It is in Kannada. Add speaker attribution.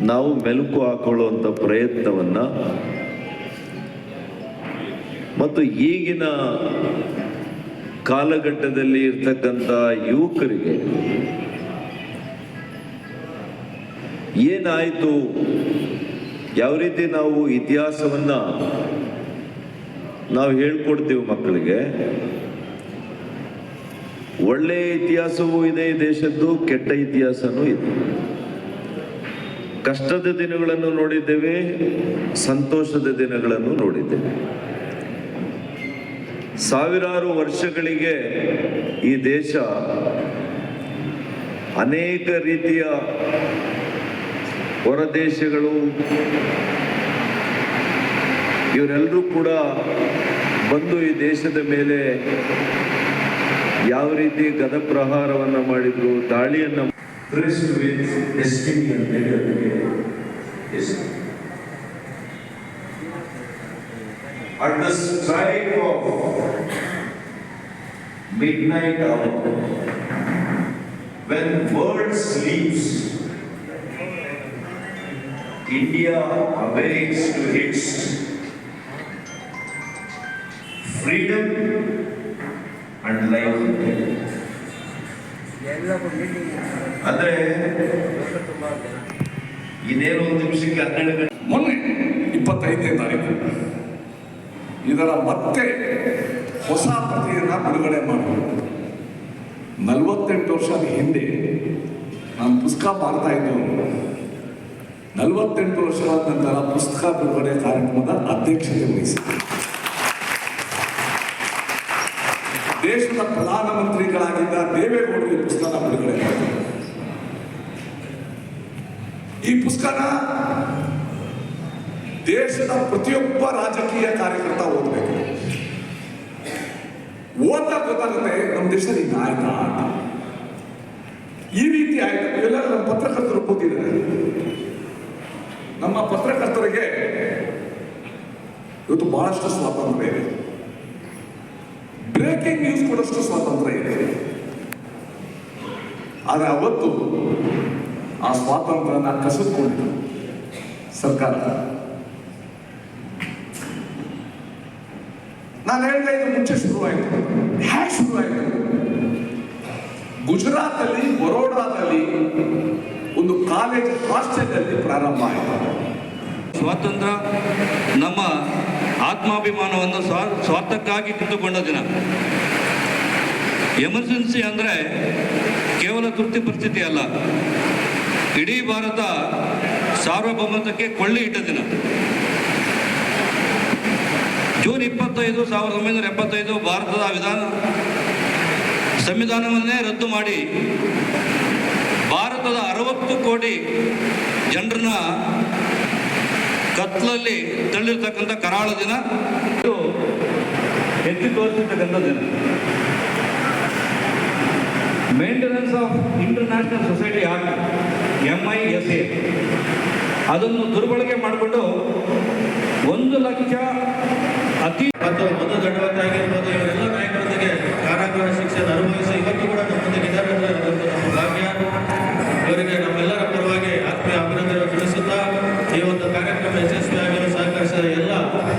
Speaker 1: ನಾವು ಮೆಲುಕು ಹಾಕೊಳ್ಳುವಂಥ ಪ್ರಯತ್ನವನ್ನು ಮತ್ತು ಈಗಿನ ಕಾಲಘಟ್ಟದಲ್ಲಿ ಇರ್ತಕ್ಕಂಥ ಯುವಕರಿಗೆ ಏನಾಯಿತು? ಯಾವ ರೀತಿ ನಾವು ಇತಿಹಾಸವನ್ನು ನಾವು ಹೇಳ್ಕೊಡ್ತೀವಿ ಮಕ್ಕಳಿಗೆ? ಒಳ್ಳೆಯ ಇತಿಹಾಸವೂ ಇದೆ ದೇಶದ್ದು ಕೆಟ್ಟ ಇತಿಹಾಸನೂ ಇದೆ. ಕಷ್ಟದ ದಿನಗಳನ್ನು ನೋಡಿದ್ದೇವೆ, ಸಂತೋಷದ ದಿನಗಳನ್ನು ನೋಡಿದ್ದೇವೆ. ಸಾವಿರಾರು ವರ್ಷಗಳಿಗೆ ಈ ದೇಶ ಅನೇಕ ರೀತಿಯ ಹೊರದೇಶಗಳು, ಇವರೆಲ್ಲರೂ ಕೂಡ ಬಂದು ಈ ದೇಶದ ಮೇಲೆ ಯಾವ ರೀತಿ ಗದಪ್ರಹಾರವನ್ನು ಮಾಡಿದ್ರು, ದಾಳಿಯನ್ನು
Speaker 2: Graced with destiny and legacy. Destiny. At the strike of midnight hour, when world sleeps, India awakes to its freedom and life. ಅಂದ್ರೆ ಇನ್ನೇನು ಒಂದು ನಿಮಿಷಕ್ಕೆ ಹನ್ನೆರಡು
Speaker 3: ಮೊನ್ನೆ ಇಪ್ಪತ್ತೈದನೇ ತಾರೀಕು ಇದರ ಮತ್ತೆ ಹೊಸ ಪ್ರತಿಯನ್ನ ಬಿಡುಗಡೆ ಮಾಡಿ. ನಲವತ್ತೆಂಟು ವರ್ಷದ ಹಿಂದೆ ನಾನು ಪುಸ್ತಕ ಮಾಡ್ತಾ ಇದ್ದವನು ನಲವತ್ತೆಂಟು ವರ್ಷಗಳ ನಂತರ ಪುಸ್ತಕ ಬಿಡುಗಡೆ ಕಾರ್ಯಕ್ರಮದ ಅಧ್ಯಕ್ಷತೆ ವಹಿಸಿದ್ದೆ ದೇಶದ ಪ್ರಧಾನಮಂತ್ರಿಗಳಾಗಿದ್ದ ದೇವೇಗೌಡರಿಗೆ ಪುಸ್ತಕ ಬಿಡುಗಡೆ ಮಾಡಿದರು. ಈ ಪುಸ್ತಕನ ದೇಶದ ಪ್ರತಿಯೊಬ್ಬ ರಾಜಕೀಯ ಕಾರ್ಯಕರ್ತ ಓದಬೇಕು. ಓದ್ತಾ ಗೊತ್ತಾಗುತ್ತೆ ನಮ್ಮ ದೇಶದಲ್ಲಿ ನಾಯಕ ಈ ರೀತಿ ಆಯ್ತು. ಎಲ್ಲರೂ ನಮ್ಮ ಪತ್ರಕರ್ತರು ಓದಿದ್ದಾರೆ. ನಮ್ಮ ಪತ್ರಕರ್ತರಿಗೆ ಇವತ್ತು ಬಹಳಷ್ಟು ಸ್ವಾತಂತ್ರ್ಯ ಇದೆ. ಬ್ರೇಕಿಂಗ್ ನ್ಯೂಸ್ ಕೊಡೋಷ್ಟು ಸ್ವಾತಂತ್ರ್ಯ ಇದೆ. ಆದರೆ ಅವತ್ತು ಆ ಸ್ವಾತಂತ್ರ್ಯನ ಕಸಿದುಕೊಂಡಿತು ಸರ್ಕಾರ. ನಾನು ಹೇಳಿದೆ ಇದು ಮುಂಚೆ ಶುರುವಾಯಿತು. ಹ್ಯಾಕ್ ಶುರುವಾಯಿತು? ಗುಜರಾತಲ್ಲಿ, ಬರೋಡಾದಲ್ಲಿ ಒಂದು ಕಾಲೇಜ್ ಹಾಸ್ಟೆಲಲ್ಲಿ ಪ್ರಾರಂಭ ಆಯಿತು.
Speaker 4: ಸ್ವಾತಂತ್ರ್ಯ ನಮ್ಮ ಆತ್ಮಾಭಿಮಾನವನ್ನು ಸ್ವಾ ಸ್ವಾರ್ಥಕ್ಕಾಗಿ ಕಿತ್ತುಕೊಂಡ ದಿನ. ಎಮರ್ಜೆನ್ಸಿ ಅಂದರೆ ಕೇವಲ ತುರ್ತು ಪರಿಸ್ಥಿತಿ ಅಲ್ಲ. ಇಡೀ ಭಾರತ ಸಾರ್ವಭೌಮತ್ವಕ್ಕೆ ಕೊಳ್ಳಿ ಇಟ್ಟ ದಿನ. ಜೂನ್ ಇಪ್ಪತ್ತೈದು, ಸಾವಿರದ ಒಂಬೈನೂರ ಎಪ್ಪತ್ತೈದು ಭಾರತದ ವಿಧಾನ ಸಂವಿಧಾನವನ್ನೇ ರದ್ದು ಮಾಡಿ ಭಾರತದ ಅರವತ್ತು ಕೋಟಿ ಜನರನ್ನ ಕತ್ಲಲ್ಲಿ ತಳ್ಳಿರ್ತಕ್ಕಂಥ ಕರಾಳ ದಿನ. ಇದು ಎತ್ತಿ ತೋರಿಸಿರ್ತಕ್ಕಂಥ ದಿನ. Maintenance of international society act M I S A ಅದನ್ನು ದುರ್ಬಳಕೆ ಮಾಡಿಕೊಂಡು ಒಂದು ಲಕ್ಷ ಅತಿ
Speaker 1: ಮತ್ತು ಒಂದು ದೊಡ್ಡವತ್ತಾಗಿ